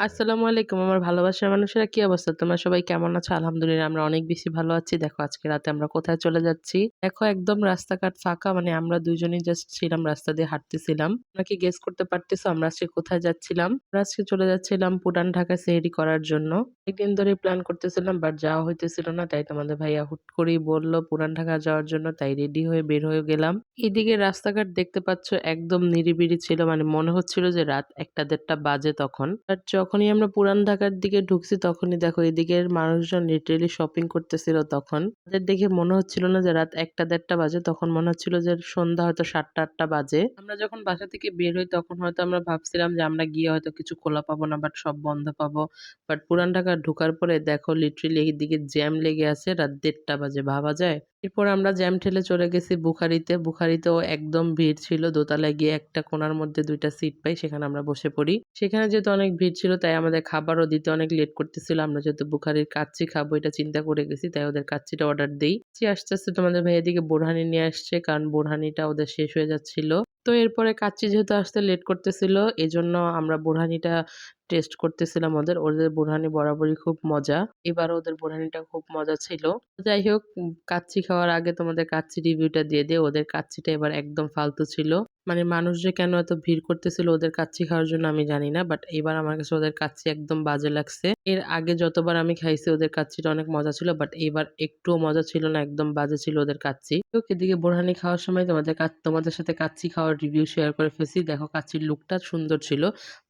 আসসালামু আলাইকুম। আমার ভালোবাসার মানুষেরা কি অবস্থা? তোমরা সবাই কেমন আছো? আলহামদুলিল্লাহ, আমরা অনেক বেশি ভালো আছি। দেখো, আজকে রাতে আমরা কোথায় চলে যাচ্ছি? দেখো, একদম রাস্তাঘাট ফাঁকা মানে আমরা দুজনেই জাস্ট ছিলাম, রাস্তা দিয়ে হাঁটতেছিলাম। নাকি গেস করতে পারতেছো আমরা আজকে কোথায় যাচ্ছিলাম? আমরা আজকে চলে যাচ্ছিলাম পুরান ঢাকা সেহেরি করার জন্য। একদিন ধরে প্ল্যান করতেছিলাম বাট যাওয়া হইতেছিল না, তাই তোমাদের ভাইয়া হুট করেই বলল, পুরান ঢাকা যাওয়ার জন্য, তাই রেডি হয়ে বের হয়ে গেলাম। এদিকে রাস্তাঘাট দেখতে পাচ্ছ, একদম নিরিবিড়ি ছিল মানে মনে হচ্ছিল যে রাত একটা দেড়টা বাজে তখন। বাট যখনই আমরা পুরান ঢাকার দিকে ঢুকছি তখনই দেখো এদিকের মানুষজন লিটারেলি শপিং করতেছিল তখন। তাদের দেখে মনে হচ্ছিল না যে রাত একটা দেড়টা বাজে, তখন মনে হচ্ছিল যে সন্ধ্যা হয়তো সাতটা আটটা বাজে। আমরা যখন বাসা থেকে বের হই তখন হয়তো আমরা ভাবছিলাম যে আমরা গিয়ে হয়তো কিছু খোলা পাবো না বাট সব বন্ধ পাবো। বাট পুরান ঢাকা ঢুকার পরে দেখো লিটারেলি এইদিকে জ্যাম লেগে আছে, রাত দেড়টা বাজে, ভাবা যায়? এরপর আমরা জ্যাম ঠেলে চলে গেছি বুখারিতে। বুখারিতেও একদম ভিড় ছিল। দোতলায় গিয়ে একটা কোনার মধ্যে দুইটা সিট পাই, সেখানে আমরা বসে পড়ি। সেখানে যেহেতু অনেক ভিড় ছিল, তাই আমাদের খাবারও দিতে অনেক লেট করতেছিল। আমরা যেহেতু বুখারির কাচ্চি খাব, এটা চিন্তা করে গেছি, তাই ওদের কাচ্চিটা অর্ডার দিই। আস্তে আস্তে তোমাদের ভাইয়া দিকে বোরহানি নিয়ে আসছে, কারণ বোরহানিটা ওদের শেষ হয়ে যাচ্ছিল। তো এরপরে কাচ্চি যেহেতু আসতে লেট করতেছিল, এজন্য আমরা বোরহানিটা টেস্ট করতেছিলাম ওদের। ওদের বোরহানি বরাবরই খুব মজা। এবার ওদের বোরহানিটা খুব মজা ছিল। যাই হোক কাচ্চি খাওয়ার আগে তোমাদের কাচ্চি রিভিউটা দিয়ে দিয়ে ওদের কাচ্চিটা এবার একদম ফালতু ছিল। মানে মানুষ যে কেন এত ভিড় করতেছিল ওদের কাচ্চি খাওয়ার জন্য আমি জানি না বাট এবার আমার কাছে ওদের কাচ্চি একদম বাজে লাগছে। এর আগে যতবার আমি খাইছি ওদের কাচ্চিটা অনেক মজা ছিল বাট এবার একটুও মজা ছিল না, একদম বাজে ছিল ওদের কাচ্চি। তো এদিকে বোরহানি খাওয়ার সময় তোমাদের তোমাদের সাথে কাচ্চি খাওয়ার রিভিউ শেয়ার করে ফেলছি। দেখো কাচ্চির লুকটা সুন্দর ছিল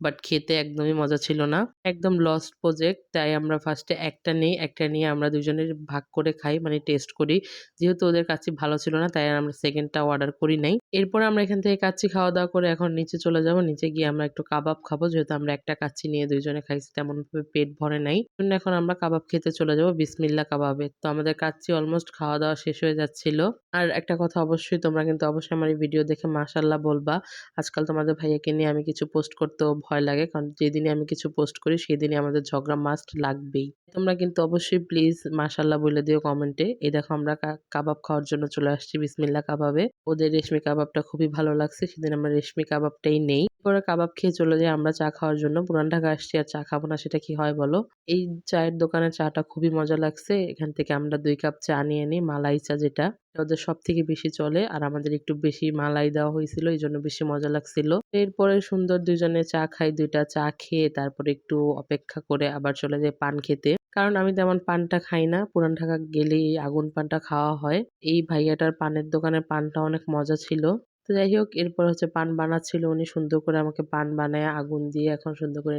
বাট খেতে একদমই মজা ছিল না। একদম লস্ট প্রজেক্ট তাই আমরা ফার্স্টে একটা নিই, একটা নিয়ে আমরা দুজনের ভাগ করে খাই মানে টেস্ট করি। যেহেতু ওদের কাচ্চি ভালো ছিল না, তাই আমরা সেকেন্ডটা অর্ডার করি নাই। এরপর আমরা এখান থেকে কাচ্চি খাওয়া দাওয়া করে এখন নিচে চলে যাব। নিচে গিয়ে আমরা একটু কাবাব খাব। যেহেতু আমরা একটা কাচ্চি নিয়ে দুইজনে খাইছি তেমন ভাবে পেট ভরে নাই। জন্য এখন আমরা কাবাব খেতে চলে যাব বিসমিল্লা কাবাবে। তো আমাদের কাচ্চি অলমোস্ট খাওয়া দাওয়া শেষ হয়ে যাচ্ছিল। আর একটা কথা অবশ্যই, তোমরা কিন্তু অবশ্যই আমার এই ভিডিও দেখে মাশাল্লাহ বলবা। আজকাল তোমাদের ভাইয়াকে নিয়ে আমি কিছু পোস্ট করতেও ভয় লাগে। কারণ যেদিনই আমি কিছু পোস্ট করি সেই সেদিনই আমাদের ঝগড়া মাস্ট লাগবেই। তোমরা কিন্তু অবশ্যই প্লিজ মাশাল্লাহ বলে দিও কমেন্টে এই দেখো আমরা কাবাব খাওয়ার জন্য চলে আসছি বিসমিল্লা কাবাবে। ওদের রেশমি কাবাবটা খুবই ভালো লাগছে। সেদিন আমরা রেশমি কাবাবটাই নেই। পরে কাবাব খেয়ে চলে যাই আমরা চা খাওয়ার জন্য। পুরান ঢাকা আসছি আর চা খাব না সেটা কি হয় বলো? এই চায়ের দোকানের চাটা খুবই মজা লাগছে। এখান থেকে আমরা দুই কাপ চা নিয়ে নিই, মালাই চা যেটা। ওদের সব থেকে বেশি চলে আর আমাদের একটু বেশি মালাই দেওয়া হয়েছিল, এই জন্য বেশি মজা লাগছিল। এরপরে সুন্দর দুজনে চা খাই, দুইটা চা খেয়ে তারপরে একটু অপেক্ষা করে আবার চলে যাই পান খেতে। কারণ আমি তেমন পানটা খাই না। পুরান ঢাকা গেলেই আগুন পানটা খাওয়া হয়। এই ভাইয়াটার পানের দোকানের পানটা অনেক মজা ছিল। তো যাই হোক, এরপর হচ্ছে পান বানাচ্ছিল। উনি সুন্দর করে আমাকে পান বানায়, আগুন দিয়ে এখন সুন্দর করে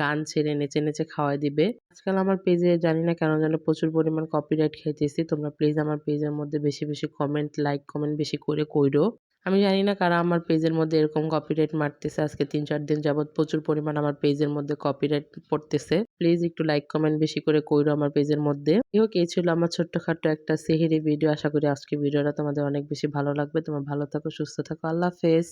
গান ছেড়ে নেচে নেচে খাওয়াই দিবে। আজকাল আমার পেজে জানি না কেন যেন প্রচুর পরিমাণ কপিরাইট খাইতেছি। তোমরা প্লিজ আমার পেজের মধ্যে বেশি বেশি কমেন্ট লাইক কমেন্ট বেশি করে কইরো। আমি জানি না কারা আমার পেজের মধ্যে এরকম কপিরাইট মারতেছে। আজকে তিন চার দিন যাবৎ প্রচুর পরিমাণ আমার পেজের মধ্যে কপিরাইট পড়তেছে। প্লিজ একটু লাইক কমেন্ট বেশি করে কইরো আমার পেজের মধ্যে। হোক, এই ছিল আমার ছোট্টখাট্ট একটা সেহেরি ভিডিও আশা করি আজকে ভিডিওটা তোমাদের অনেক বেশি ভালো লাগবে। তোমার ভালো থাকো, সুস্থ থাকো। আল্লাহ হাফেজ।